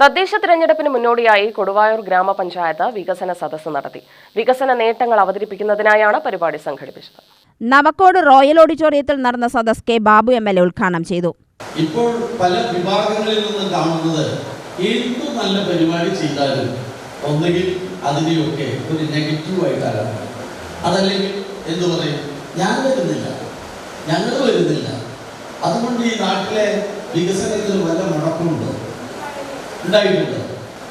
തദ്ദേശ തിരഞ്ഞെടുപ്പിന് മുന്നോടിയായി കൊടുവായൂർ ഗ്രാമപഞ്ചായത്ത് വികസന സദസ്സ് നടത്തി. വികസന നേട്ടങ്ങൾ അവതരിപ്പിക്കുന്നതിനായാണ് പരിപാടി സംഘടിപ്പിച്ചത്. നവക്കോട് റോയൽ ഓഡിറ്റോറിയത്തിൽ നടന്ന സദസ് K Babu M L A ഉദ്ഘാടനം ചെയ്തു. ഇപ്പോൾ പല വിഭാഗങ്ങളിൽ നിന്നും കാണുന്നത് എന്ത് നല്ല പരിപാടി ചെയ്താലും ഒന്നുകിൽ അതിനെയൊക്കെ ഒരു നെഗറ്റീവായിട്ടാണ് അതല്ലെങ്കിൽ എന്തു പറയും? ഞാൻ വരുന്നില്ല. ഞങ്ങൾ വരുന്നില്ല. അതുകൊണ്ട് ഈ നാട്ടിലെ വികസനത്തിന് വല്ല മുടക്കമുണ്ടോ? ഉണ്ടായിട്ടുണ്ട്.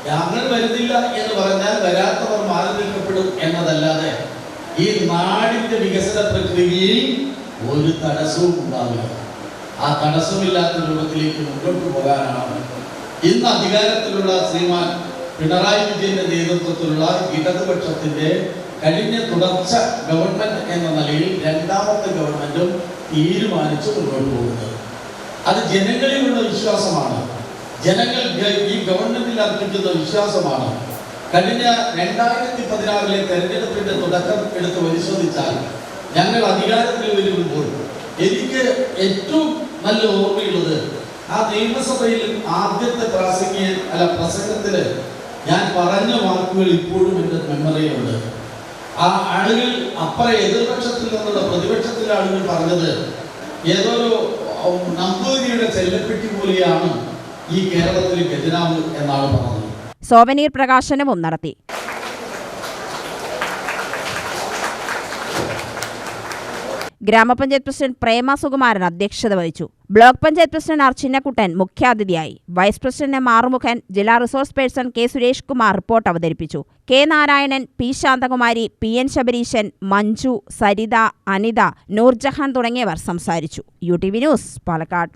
ഞങ്ങൾ വരുന്നില്ല എന്ന് പറഞ്ഞാൽ വരാത്തവർ മാറി നിൽക്കപ്പെടും എന്നതല്ലാതെ ഈ നാടിന്റെ വികസന പ്രക്രിയയിൽ ഒരു തടസ്സവും ഉണ്ടാവില്ല. ആ തടസ്സമില്ലാത്ത രൂപത്തിലേക്ക് മുന്നോട്ട് പോകാനാണ് ഇന്ന് അധികാരത്തിലുള്ള ശ്രീമാൻ പിണറായി വിജയന്റെ നേതൃത്വത്തിലുള്ള ഇടതുപക്ഷത്തിന്റെ കഴിഞ്ഞ തുടർച്ച ഗവൺമെന്റ് എന്ന നിലയിൽ രണ്ടാമത്തെ ഗവൺമെന്റും തീരുമാനിച്ചു മുന്നോട്ട് പോകുന്നത്. അത് ജനങ്ങളിലുള്ള വിശ്വാസമാണ്. ജനങ്ങൾ ഈ ഗവൺമെന്റിൽ അർപ്പിക്കുന്ന വിശ്വാസമാണ്. കഴിഞ്ഞ രണ്ടായിരത്തി പതിനാറിലെ തെരഞ്ഞെടുപ്പിന്റെ തുടക്കം എടുത്ത് പരിശോധിച്ചാൽ ഞങ്ങൾ അധികാരത്തിൽ വരുമ്പോൾ എനിക്ക് ഏറ്റവും നല്ല ഓർമ്മയുള്ളത് ആ നിയമസഭയിൽ ആദ്യത്തെ പ്രാസംഗിക അല്ല പ്രസംഗത്തിൽ ഞാൻ പറഞ്ഞ വാക്കുകൾ ഇപ്പോഴും എന്റെ മെമ്മറിയിലുണ്ട്. ആ ആളുകൾ അപ്പുറം എതിർപക്ഷത്തിൽ നിന്നുള്ള പ്രതിപക്ഷത്തിലെ ആളുകൾ പറഞ്ഞത് ഏതൊരു നമ്പൂതിരിയുടെ ചെല്ലപ്പെട്ടി പോലെയാണ്. ഈ എന്നാണ് സോവനീർ പ്രകാശനവും നടത്തി. ഗ്രാമപഞ്ചായത്ത് പ്രസിഡന്റ് പ്രേമ സുകുമാരൻ അധ്യക്ഷത വഹിച്ചു. Block panchayat president R Chinnakuttan മുഖ്യാതിഥിയായി. വൈസ് പ്രസിഡന്റ് എം ആറുമുഖൻ ജില്ലാ resource person K Suresh Kumar report അവതരിപ്പിച്ചു. K Narayanan P Santhakumari P N Sabareesan Manju Saritha Anitha Noorjahan തുടങ്ങിയവർ സംസാരിച്ചു. U T V news Palakkad.